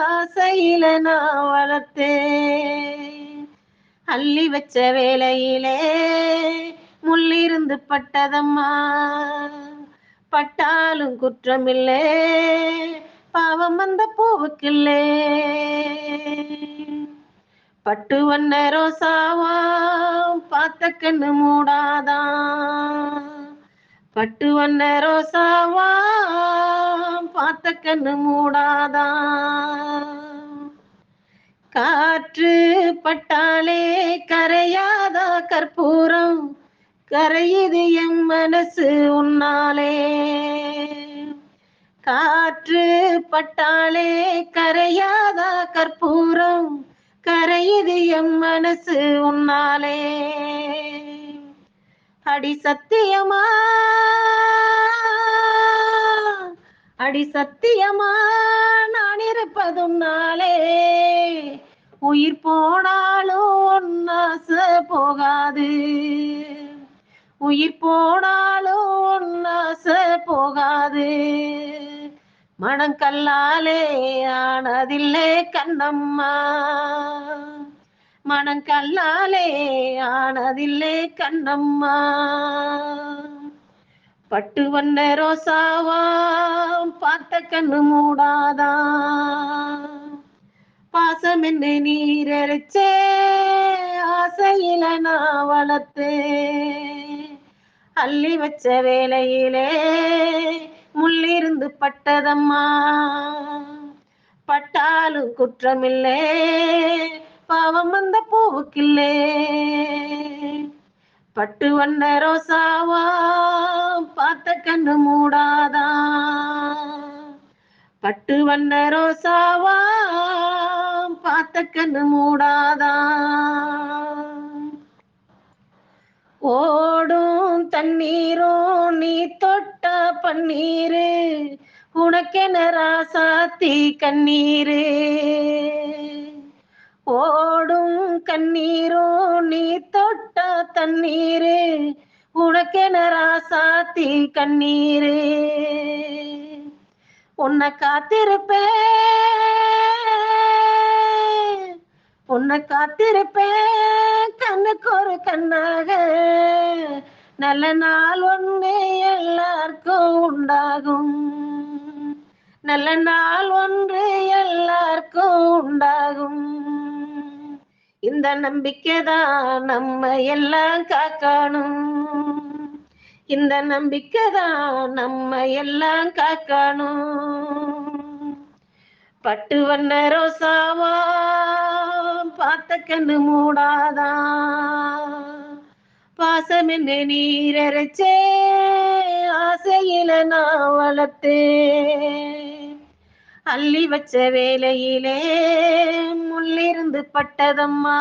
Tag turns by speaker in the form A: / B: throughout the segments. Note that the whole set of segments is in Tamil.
A: ஆசையில நான் வளர்த்தேன். அள்ளி வச்ச வேலையிலே முள்ளிருந்து பட்டதம்மா. பட்டாலும் குற்றமில்லே பாவம் வந்த பூவுக்கில்லே. பட்டு வண்ண ரோசாவா பார்த்த கண்ணு மூடாதான் பட்டு வண்ண ரோசாவா கண்ணு மூடாதா? காற்று பட்டாலே கரையாதா கற்பூரம்? கரையுது என் மனசு உன்னாலே. காற்று பட்டாலே கரையாதா கற்பூரம்? கரையுது என் மனசு உன்னாலே. அடி சத்தியமா? அடி சத்தியமா நான் இருப்பதும் நாளே. உயிர் போனாலும் ஒன்னாச போகாது. உயிர் போனாலும் ஒன்னாச போகாது. மணங்கல்லாலே ஆனதில்லை கண்ணம்மா. மணங்கல்லாலே ஆனதில்லை கண்ணம்மா. பட்டு வண்ண ரோசாவா பார்த்த கண்ணு மூடாதா பாசம் என்ன நீரச்சே ஆசையில நான் வளர்த்தே அள்ளி வச்ச வேலையிலே முள்ளிருந்து பட்டதம்மா. பட்டாலும் குற்றமில்லே பாவம் அந்த பூவுக்கில்லே. பட்டு வண்ண ரோசாவா பார்த்த கண்ணு மூடாதா? பட்டு வண்ண ரோசாவா பார்த்த கண்ணு மூடாதா? ஓடும் தண்ணீரும் நீ தொட்ட பன்னீரு உனக்கென ராசாத்தி கண்ணீரே. ஓடும் கண்ணீரோ நீ தொட்ட தண்ணீரே உனக்கென ராசாத்தி கண்ணீரே. உன்னை காத்திருப்பே உன்னை காத்திருப்பேன் கண்ணுக்கு ஒரு கண்ணாக. நல்ல நாள் ஒன்று எல்லாருக்கும் உண்டாகும். நல்ல நாள் ஒன்று எல்லாருக்கும் உண்டாகும். இந்த நம்பிக்கை தான் நம்ம எல்லாம் காக்கணும். இந்த நம்பிக்கை தான் நம்ம எல்லாம் காக்கணும். பட்டு வண்ண ரோசாவா பார்த்த கண்ணு மூடாதா. பாசம் என்ன நீரச்சே ஆசையில நான் வளர்த்தேன். அள்ளி வச்ச வேலையிலே முள்ளிருந்து பட்டதம்மா.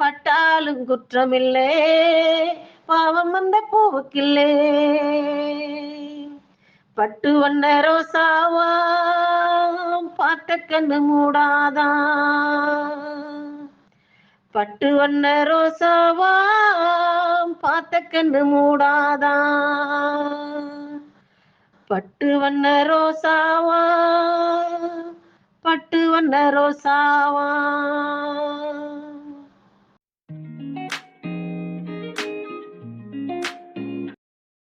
A: பட்டாலும் குற்றமில்லே பாவம் அந்த பூவுக்கில்லே. பட்டு வண்ண ரோசாவா பார்த்த கண்ணு மூடாதா பட்டு வண்ண ரோசாவா பார்த்த கண்ணு மூடாதான் பட்டு வண்ண ரோசாவா? பட்டு வண்ண ரோசாவா?